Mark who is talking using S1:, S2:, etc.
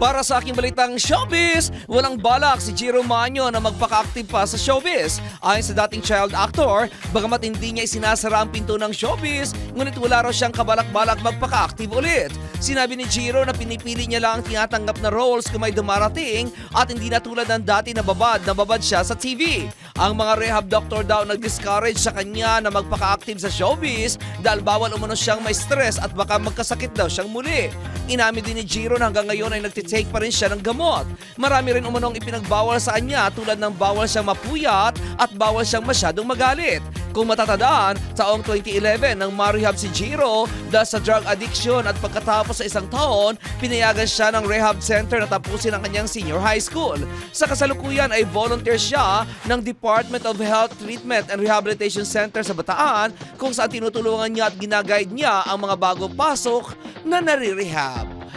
S1: Para sa aking balitang showbiz, walang balak si Jiro Manyo na magpaka-active pa sa showbiz. Ayon sa dating child actor, bagamat hindi niya isinasara ang pinto ng showbiz, ngunit wala raw siyang kabalak-balak magpaka-active ulit. Sinabi ni Jiro na pinipili niya lang ang tinatanggap na roles kung may dumarating at hindi na tulad ng dati na babad na babad siya sa TV. Ang mga rehab doctor daw nag-discourage sa kanya na magpaka-active sa showbiz dahil bawal umano siyang may stress at baka magkasakit daw siyang muli. Inamin din ni Jiro na hanggang ngayon ay nagtitake pa rin siya ng gamot. Marami rin umanong ipinagbawal sa kanya tulad ng bawal siyang mapuyat at bawal siyang masyadong magalit. Kung matatandaan, taong 2011 nang marehab si Jiro dahil sa drug addiction at pagkatapos sa isang taon, pinayagan siya ng rehab center na tapusin ang kanyang senior high school. Sa kasalukuyan ay volunteer siya ng Department of Health Treatment and Rehabilitation Center sa Bataan kung saan tinutulungan niya at ginaguide niya ang mga bago pasok na nare-rehab.